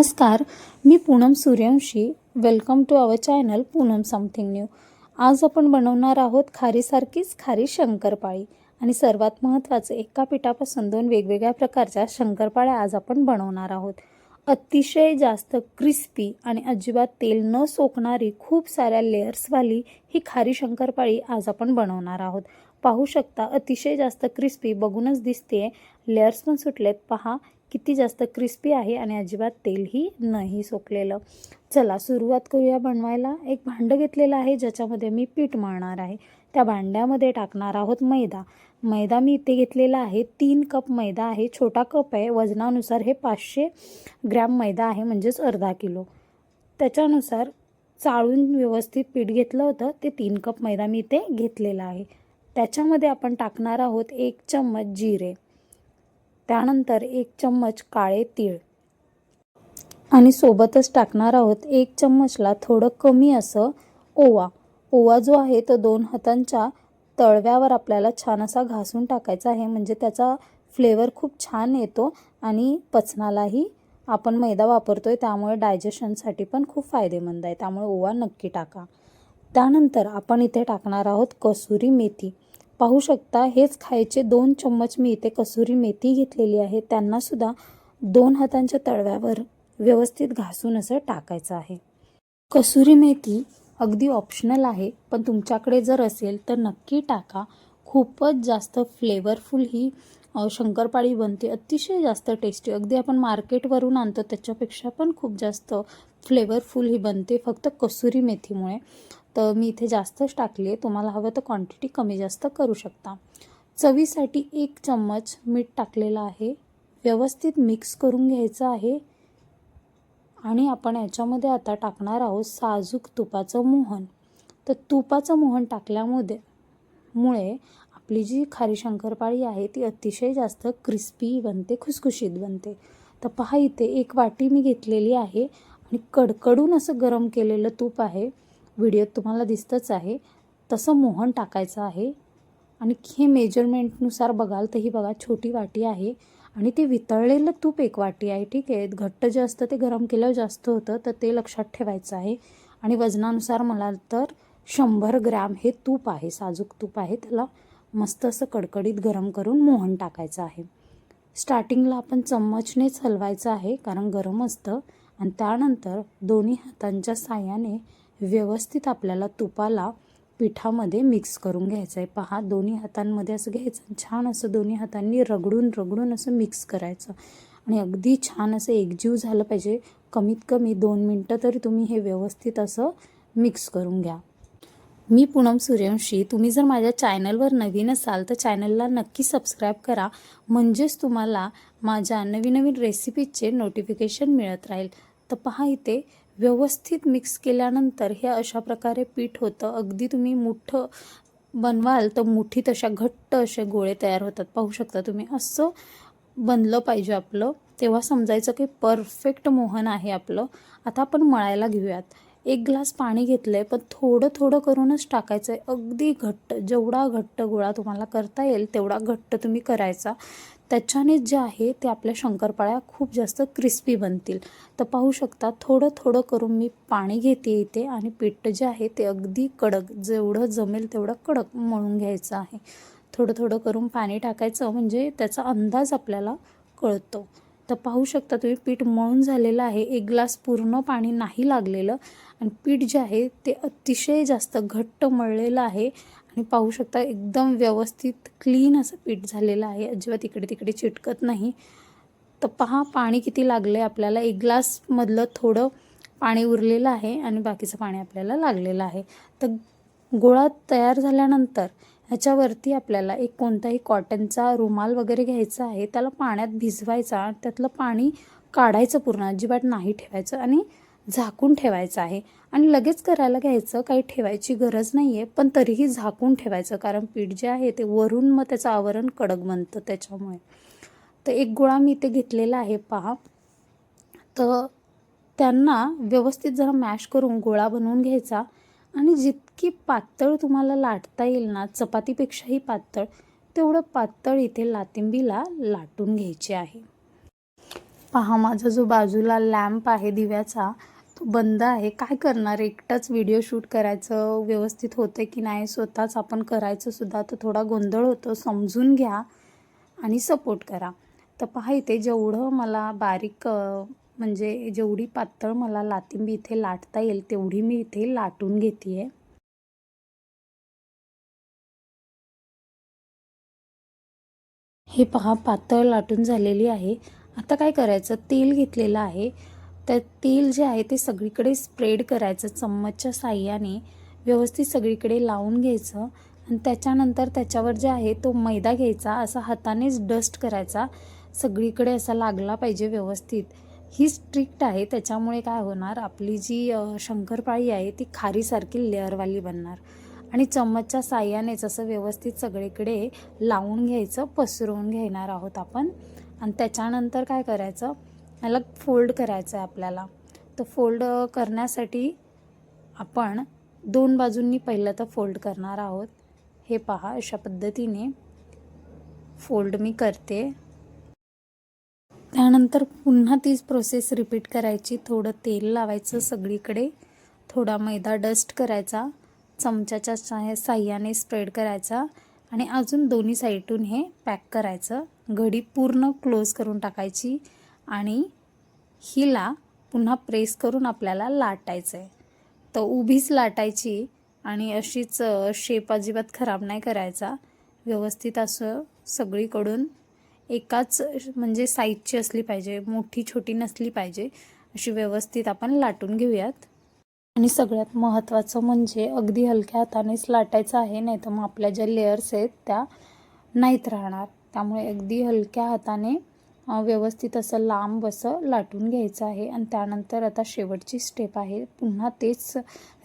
नमस्कार मी Poonam Suryavanshi. Welcome to our channel Poonam something new आज आपण बनवणार आहोत खारीसारखीच खारी शंकरपाळी. आणि सर्वात महत्त्वाचं एका पिठापासून दोन वेगवेगळ्या प्रकारच्या शंकरपाळ्या आज आपण बनवणार आहोत. अतिशय जास्त क्रिस्पी आणि अजिबात तेल न सोकणारी खूप साऱ्या लेयर्सवाली ही खारी शंकरपाळी आज आपण बनवणार आहोत. पाहू शकता अतिशय जास्त क्रिस्पी बघूनच दिसते लेयर्स पण सुटलेत पहा. किती जास्त क्रिस्पी आहे आणि अजिबात तेलही नाही सोकलेलं. चला सुरुवात करूया बनवायला. एक भांडं घेतलेलं आहे ज्याच्यामध्ये मी पीठ मळणार आहे. त्या भांड्यामध्ये टाकणार आहोत मैदा. मैदा मी इथे घेतलेला आहे. तीन कप मैदा आहे. छोटा कप आहे. वजनानुसार हे पाचशे ग्रॅम मैदा आहे म्हणजेच अर्धा किलो. त्याच्यानुसार चाळून व्यवस्थित पीठ घेतलं होतं. ते तीन कप मैदा मी इथे घेतलेला आहे. त्याच्यामध्ये आपण टाकणार आहोत एक चम्मच जिरे. त्यानंतर एक चम्मच काळे तीळ. आणि सोबतच टाकणार आहोत एक चम्मचला थोडं कमी असं ओवा. ओवा जो आहे तो दोन हातांच्या तळव्यावर आपल्याला छान असा घासून टाकायचा आहे. म्हणजे त्याचा फ्लेवर खूप छान येतो आणि पचनालाही आपण मैदा वापरतोय त्यामुळे डायजेशनसाठी पण खूप फायदेमंद आहे. त्यामुळे ओवा नक्की टाका. त्यानंतर आपण इथे टाकणार आहोत कसुरी मेथी. पाहू शकता हेच खायचे दोन चम्मच मी इथे कसुरी मेथी घेतलेली आहे. त्यांनासुद्धा दोन हातांच्या तळव्यावर व्यवस्थित घासून असं टाकायचं आहे. कसुरी मेथी अगदी ऑप्शनल आहे पण तुमच्याकडे जर असेल तर नक्की टाका. खूपच जास्त फ्लेवरफुल ही शंकरपाळी बनते. अतिशय जास्त टेस्टी अगदी आपण मार्केटवरून आणतो त्याच्यापेक्षा पण खूप जास्त फ्लेवरफुल ही बनते फक्त कसुरी मेथीमुळे. तर मी इथे जास्तच टाकली. आहे तुम्हाला हवं तर क्वांटिटी कमी जास्त करू शकता. चवीसाठी एक चम्मच मीठ टाकलेलं आहे. व्यवस्थित मिक्स करून घ्यायचं आहे. आणि आपण याच्यामध्ये आता टाकणार आहोत साजूक तुपाचं मोहन. तर तुपाचं मोहन टाकल्यामुळे मुळे आपली जी खारी शंकरपाळी आहे ती अतिशय जास्त क्रिस्पी बनते खुसखुशीत बनते. तर पहा इथे एक वाटी मी घेतलेली आहे. आणि कडकडून असं गरम केलेलं तूप आहे. व्हिडिओत तुम्हाला दिसतंच आहे. तसं मोहन टाकायचं आहे. आणि हे मेजरमेंटनुसार बघाल तर ही बघा छोटी वाटी आहे. आणि ते वितळलेलं तूप एक वाटी आहे. ठीक आहे? घट्ट जे असतं ते गरम केल्यावर जास्त होतं तर ते लक्षात ठेवायचं आहे. आणि वजनानुसार मला तर शंभर ग्रॅम हे तूप आहे. साजूक तूप आहे. त्याला मस्त असं कडकडीत गरम करून मोहन टाकायचं आहे. स्टार्टिंगला आपण चम्मचनेच हलवायचं आहे कारण गरम असतं. आणि त्यानंतर दोन्ही हातांच्या साह्याने व्यवस्थित आपल्याला तुपाला पिठामध्ये मिक्स करून घ्यायचं आहे पहा दोन्ही हातांमध्ये असं घ्यायचं छान असं दोन्ही हातांनी रगडून रगडून असं मिक्स करायचं. आणि अगदी छान असं एकजीव झालं पाहिजे. कमीत कमी दोन मिनटं तरी तुम्ही हे व्यवस्थित असं मिक्स करून घ्या. मी पूनम सूर्यवंशी तुम्ही जर माझ्या चॅनलवर नवीन असाल तर चॅनलला नक्की सबस्क्राईब करा. म्हणजेच तुम्हाला माझ्या नवीन नवीन रेसिपीचे नोटिफिकेशन मिळत राहील. तर पहा इथे व्यवस्थित मिक्स केल्यानंतर हे अशा प्रकारे पीठ होतं. अगदी तुम्ही मुठं बनवाल तर मुठीत अशा घट्ट असे गोळे तयार होतात. पाहू शकता तुम्ही असं बनलं पाहिजे आपलं. तेव्हा समजायचं की परफेक्ट मोहन आहे आपलं. आता आपण मळायला घेऊयात. एक ग्लास पाणी घेतलं आहे पण थोडं थोडं करूनच टाकायचं आहे अगदी घट्ट जेवढा घट्ट गोळा तुम्हाला करता येईल तेवढा घट्ट तुम्ही करायचा. त्याच्याने जे आहे ते आपल्या शंकरपाळ्या खूप जास्त क्रिस्पी बनतील. तर पाहू शकता थोडं थोडं करून मी पाणी घेते इथे आणि पीठ जे आहे ते अगदी कडक जेवढं जमेल तेवढं कडक मळून घ्यायचं आहे. थोडं थोडं करून पाणी टाकायचं म्हणजे त्याचा अंदाज आपल्याला कळतो. तर पाहू शकता तुम्ही पीठ मळून झालेलं आहे. एक ग्लास पूर्ण पाणी नाही लागलेलं. आणि पीठ जे आहे ते अतिशय जास्त घट्ट मळलेलं आहे. आणि पाहू शकता एकदम व्यवस्थित क्लीन असं पीठ झालेलं आहे. अजिबात इकडे तिकडे चिटकत नाही. तर पहा पाणी किती लागलं आहे आपल्याला. एक ग्लासमधलं थोडं पाणी उरलेलं आहे आणि बाकीचं पाणी आपल्याला लागलेलं आहे. तर गोळा तयार झाल्यानंतर ह्याच्यावरती आपल्याला एक कोणताही कॉटनचा रुमाल वगैरे घ्यायचा आहे त्याला पाण्यात भिजवायचा आणि त्यातलं पाणी काढायचं पूर्ण अजिबात नाही ठेवायचं आणि झाकून ठेवायचं आहे. आणि लगेच करायला घ्यायचं काही ठेवायची गरज नाही आहे पण तरीही झाकून ठेवायचं कारण पीठ जे आहे ते वरून मग त्याचं आवरण कडक बनतं त्याच्यामुळे. तर एक गोळा मी इथे घेतलेला आहे पहा. तर त्यांना व्यवस्थित जरा मॅश करून गोळा बनवून घ्यायचा. आणि जितकी पातळ तुम्हाला लाटता येईल ना चपातीपेक्षाही पातळ तेवढं पातळ इथे लातिंबीला लाटून घ्यायचे आहे. पहा माझा जो बाजूला लॅम्प आहे दिव्याचा तो बंद आहे. काय करणार? एकटाच व्हिडिओ शूट करायचं व्यवस्थित होतं की नाही स्वतःच आपण करायचं सुद्धा तर थोडा गोंधळ होतो. समजून घ्या आणि सपोर्ट करा. तर पहा इथे जेवढं मला बारीक म्हणजे जेवढी पातळ मला लातिंबी इथे लाटता येईल तेवढी मी इथे लाटून घेते आहे हे पहा पातळ लाटून झालेली आहे. आता काय करायचं? तेल घेतलेलं आहे. तर तेल जे आहे ते सगळीकडे स्प्रेड करायचं चम्मचच्या साह्याने. व्यवस्थित सगळीकडे लावून घ्यायचं. आणि त्याच्यानंतर त्याच्यावर जे आहे तो मैदा घ्यायचा. असा हातानेच डस्ट करायचा. सगळीकडे असा लागला पाहिजे व्यवस्थित. ही स्ट्रिक्ट आहे त्याच्यामुळे काय होणार आपली जी शंकरपाळी आहे ती खारीसारखी लेअरवाली बनणार. आणि चम्मचच्या साह्यानेच असं व्यवस्थित सगळीकडे लावून घ्यायचं पसरवून घेणार आहोत आपण. आणि त्याच्यानंतर काय करायचं याला फोल्ड करायचं आहे आपल्याला. तर फोल्ड करण्यासाठी आपण दोन बाजूंनी पहिलं तर फोल्ड करणार आहोत. हे पहा अशा पद्धतीने फोल्ड मी करते. त्यानंतर पुन्हा तीच प्रोसेस रिपीट करायची. थोडं तेल लावायचं सगळीकडे. थोडा मैदा डस्ट करायचा. चमच्याच्या सा- साह्याने स्प्रेड करायचा. आणि अजून दोन्ही साईडून हे पॅक करायचं. घडी पूर्ण क्लोज करून टाकायची. आणि हिला पुन्हा प्रेस करून आपल्याला लाटायचं आहे तर उभीच लाटायची. आणि अशीच शेप अजिबात खराब नाही करायचा. व्यवस्थित असं सगळीकडून एकाच म्हणजे साईजची असली पाहिजे मोठी छोटी नसली पाहिजे अशी व्यवस्थित आपण लाटून घेऊयात. आणि सगळ्यात महत्त्वाचं म्हणजे अगदी हलक्या हातानेच लाटायचं आहे नाही तर मग आपल्या ज्या लेअर्स आहेत त्या नाहीत राहणार. त्यामुळे अगदी हलक्या हाताने व्यवस्थित असं लांब असं लाटून घ्यायचं आहे. आणि त्यानंतर आता शेवटची स्टेप आहे. पुन्हा तेच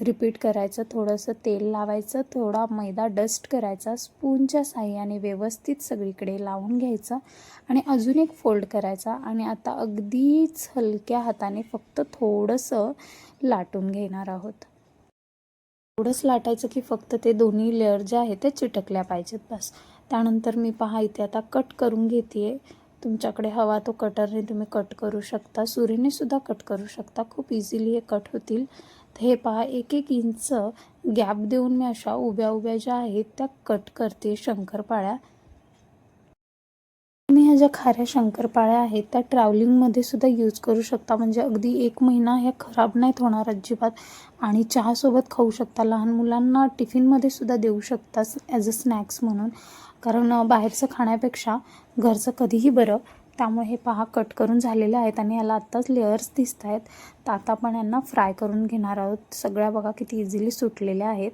रिपीट करायचं. थोडंसं तेल लावायचं. थोडा मैदा डस्ट करायचा. स्पूनच्या साह्याने व्यवस्थित सगळीकडे लावून घ्यायचं. आणि अजून एक फोल्ड करायचा. आणि आता अगदीच हलक्या हाताने फक्त थोडंसं लाटून घेणार आहोत. थोडंच लाटायचं की फक्त ते दोन्ही लेअर जे आहेत ते चिटकल्या पाहिजेत बस. त्यानंतर मी पहा इथे आता कट करून घेते तुमच्याकडे हवा तो कटरने तुम्ही कट करू शकता. सुरीने सुद्धा कट करू शकता. खूप इझिली हे कट होतील. हे पहा एक एक इंच गॅप देऊन मी अशा उभ्या उभ्या ज्या आहेत त्या कट करते शंकरपाळ्या. तुम्ही ह्या ज्या खाऱ्या शंकरपाळ्या आहेत त्या ट्रॅव्हलिंगमध्ये सुद्धा यूज करू शकता. म्हणजे अगदी एक महिना ह्या खराब नाहीत होणार अजिबात. आणि चहासोबत खाऊ शकता. लहान मुलांना टिफिनमध्ये सुद्धा देऊ शकता ॲज अ स्नॅक्स म्हणून. कारण बाहेरचं खाण्यापेक्षा घरचं कधीही बरं. त्यामुळे हे पहा कट करून झालेले आहेत आणि याला आत्ताच लेअर्स दिसत आहेत. तर आता आपण यांना फ्राय करून घेणार आहोत. सगळ्या बघा किती इझिली सुटलेल्या आहेत.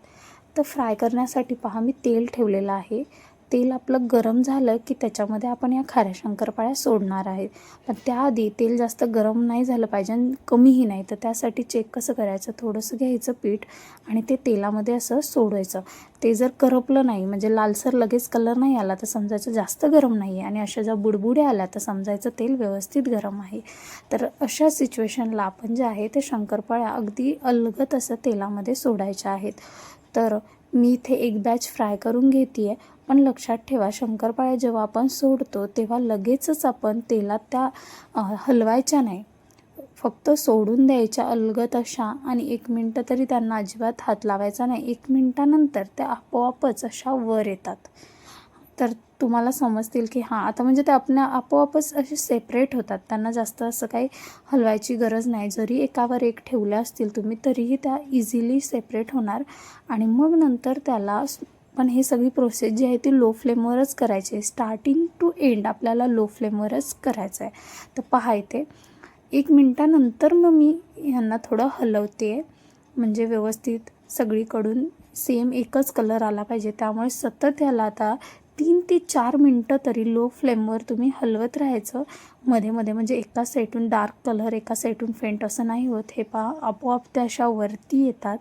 तर फ्राय करण्यासाठी पहा मी तेल ठेवलेलं आहे. तेल आपलं गरम झालं की त्याच्यामध्ये आपण या खाऱ्या शंकरपाळ्या सोडणार आहेत पण त्याआधी तेल जास्त गरम नाही झालं पाहिजे आणि कमीही नाही. तर त्यासाठी चेक कसं करायचं? थोडंसं घ्यायचं पीठ आणि ते तेलामध्ये असं सोडायचं. ते जर करपलं नाही म्हणजे लालसर लगेच कलर नाही आला तर समजायचं जास्त गरम नाही आहे आणि अशा ज्या बुडबुड्या आल्या तर समजायचं तेल व्यवस्थित गरम आहे. तर अशा सिच्युएशनला आपण जे आहे ते शंकरपाळ्या अगदी अलगत असं तेलामध्ये सोडायच्या आहेत. तर मी इथे एक बॅच फ्राय करून घेते आहे पण लक्षात ठेवा शंकरपाळ्या जेव्हा आपण सोडतो तेव्हा लगेचच आपण तेलात त्या हलवायच्या नाही. फक्त सोडून द्यायच्या अलगत अशा आणि एक मिनटं तरी त्यांना अजिबात हात लावायचा नाही. एक मिनटानंतर त्या आपोआपच अशा वर येतात. तर तुम्हाला समजतील की हां आता म्हणजे ते आपल्या आपोआपच असे सेपरेट होतात. त्यांना जास्त असं काही हलवायची गरज नाही. जरी एकावर एक ठेवल्या असतील तुम्ही तरीही त्या इझिली सेपरेट होणार आणि मग नंतर त्याला पण हे सगळी प्रोसेस जी आहे ती लो फ्लेमवरच करायची आहे. स्टार्टिंग टू एंड आपल्याला लो फ्लेमवरच करायचं आहे. तर पहा इथे एक मिनटानंतर मग मी ह्यांना थोडं हलवते आहे म्हणजे व्यवस्थित सगळीकडून सेम एकच कलर आला पाहिजे. त्यामुळे सतत ह्याला आता तीन ते चार मिनटं तरी लो फ्लेमवर तुम्ही हलवत राहायचं. मध्ये मध्ये म्हणजे एका साईडून डार्क कलर एका साईडून फेंट असं नाही होत. हे पा आपोआप त्या अशा वरती येतात.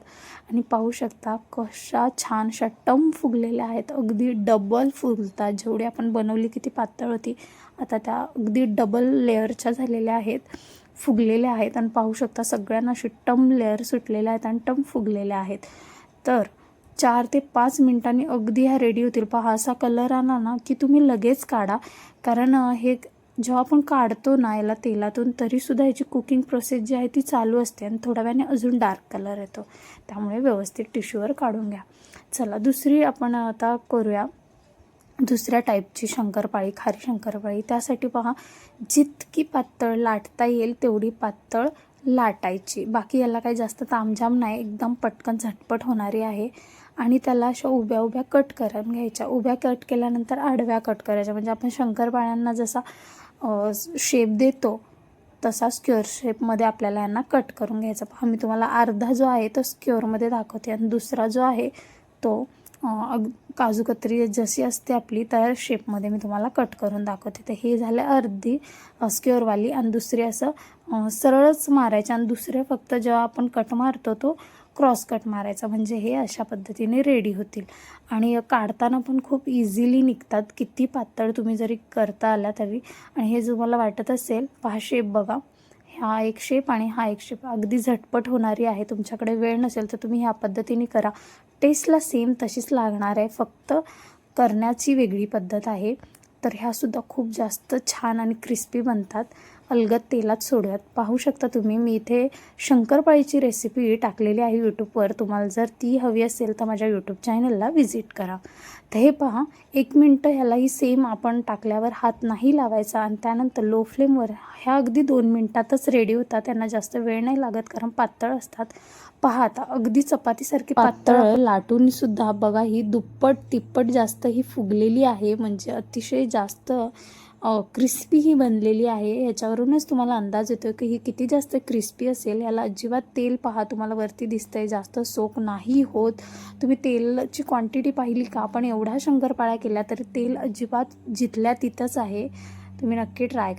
आणि पाहू शकता कशा छानशा टम फुगलेल्या आहेत. अगदी डबल फुगतात जेवढी आपण बनवली किती पातळ होती आता त्या अगदी डबल लेअरच्या झालेल्या आहेत फुगलेल्या आहेत. आणि पाहू शकता सगळ्यांना अशी टम लेअर सुटलेल्या आहेत आणि टम फुगलेल्या आहेत. तर चार ते पाच मिनिटांनी अगदी ह्या रेडी होतील पहा असा कलर आला ना की तुम्ही लगेच काढा. कारण हे जेव्हा आपण काढतो ना याला तेलातून तरीसुद्धा याची कुकिंग प्रोसेस जी आहे ती चालू असते आणि थोड्या वेळाने अजून डार्क कलर येतो. त्यामुळे व्यवस्थित टिश्यूवर काढून घ्या. चला दुसरी आपण आता करूया. दुसऱ्या टाईपची शंकरपाळी खारी शंकरपाळी. त्यासाठी पहा जितकी पातळ लाटता येईल तेवढी पातळ लाटायची. बाकी याला काही जास्त तामझाम नाही. एकदम पटकन झटपट होणारी आहे. आणि त्याला अशा उभ्या उभ्या कट करून घ्यायच्या. उभ्या कट केल्यानंतर आडव्या कट करायच्या. म्हणजे आपण शंकरपाळ्यांना जसा शेप देतो तसा स्क्युअर शेपमध्ये आपल्याला यांना कट करून घ्यायचा. आम्ही मी तुम्हाला अर्धा जो आहे तो स्क्युअरमध्ये दाखवते. आणि दुसरा जो आहे तो अग काजूकत्री जशी असते आपली त्या शेपमध्ये मी तुम्हाला कट करून दाखवते. तर हे झालं अर्धी स्क्युअरवाली आणि दुसरी असं सरळच मारायचा आणि दुसऱ्या फक्त जेव्हा आपण कट मारतो तो क्रॉस कट मारायचा. म्हणजे हे अशा पद्धतीने रेडी होतील. आणि काढताना पण खूप इझिली निघतात. किती पातळ तुम्ही जरी करता आला तरी. आणि हे जो मला वाटत असेल पहा शेप बघा. हा एक शेप आणि हा एक शेप अगदी झटपट होणारी आहे. तुमच्याकडे वेळ नसेल तर तुम्ही ह्या पद्धतीने करा. टेस्टला सेम तशीच लागणार आहे. फक्त करण्याची वेगळी पद्धत आहे. तर ह्यासुद्धा खूप जास्त छान आणि क्रिस्पी बनतात. अलगद तेलात सोडूयात. पाहू शकता तुम्ही मी इथे शंकरपाळीची रेसिपी टाकलेली आहे यूट्यूबवर तुम्हाला जर ती हवी असेल तर माझ्या यूट्यूब चॅनलला व्हिजिट करा. तर हे पहा एक मिनटं ह्यालाही सेम आपण टाकल्यावर हात नाही लावायचा आणि त्यानंतर लो फ्लेमवर ह्या अगदी दोन मिनटातच रेडी होतात. त्यांना जास्त वेळ नाही लागत कारण पातळ असतात. पहा आता अगदी चपातीसारखी पातळ लाटून सुद्धा बघा ही दुप्पट तिप्पट जास्त ही फुगलेली आहे. म्हणजे अतिशय जास्त क्रिस्पी ही बनलेली आहे. ह्याच्यावरूनच तुम्हाला अंदाज येतो की ही किती जास्त क्रिस्पी असेल. याला अजिबात तेल पहा तुम्हाला वरती दिसतंय जास्त सोक नाही होत. तुम्ही तेलाची क्वांटिटी पाहिली का? आपण एवढ्या शंकरपाळ्या केल्या तरी तेल अजिबात जिथल्या तिथंच आहे. तुम्ही नक्की ट्राय करा.